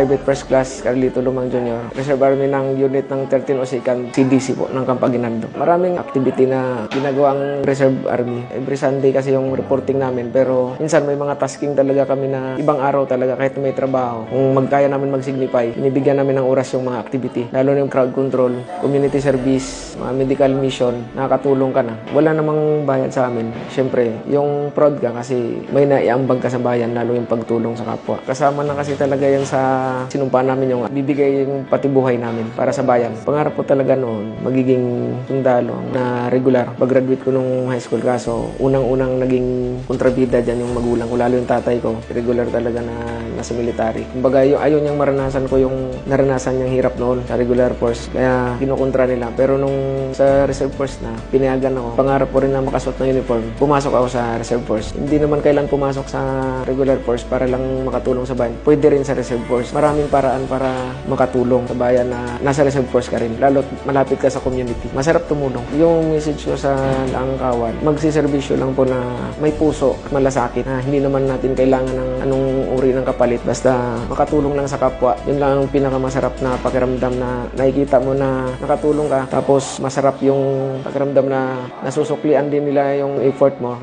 Private First Class Carlito Lumang Jr. Reserve Army ng unit ng 13 Osikan CDC po ng Campaginando. Maraming activity na ginagawa ang Reserve Army. Every Sunday kasi yung reporting namin pero minsan may mga tasking talaga kami na ibang araw talaga kahit may trabaho. Kung magkaya namin mag-signify, binibigyan namin ng oras yung mga activity. Lalo na yung crowd control, community service, mga medical mission, nakakatulong ka na. Wala namang bayad sa amin. Siyempre, yung proud ka kasi may naiambag ka sa bayan, lalo yung pagtulong sa kapwa. Kasama na kasi talaga yan sa sinumpa namin yung bibigay yung patibuhay namin para sa bayan. Pangarap ko talaga noon, magiging sundalo na regular. Pag-graduate ko nung high school kaso, unang-unang naging kontrabida dyan yung magulang ko, lalo yung tatay ko. Regular talaga na nasa military. Kumbaga, yung, ayaw niyang maranasan ko yung naranasan niyang hirap noon sa regular force. Kaya kinukontra nila. Pero nung sa reserve force na, pinayagan ako. Pangarap ko rin na makasuot ng uniform. Pumasok ako sa reserve force. Hindi naman kailan pumasok sa regular force para lang makatulong sa bayan. Pwede rin sa reserve force. Maraming paraan para makatulong sa bayan na nasa reserve force ka rin. Lalo malapit ka sa community. Masarap tumulong. Yung message ko sa langkawan, magsiservisyo lang po na may puso at malasakit. Na hindi naman natin kailangan ng anong uri ng kapalit. Basta makatulong lang sa kapwa. Yun lang ang pinakamasarap na pakiramdam na nakikita mo na nakatulong ka. Tapos masarap yung pakiramdam na nasusuklian din nila yung effort mo.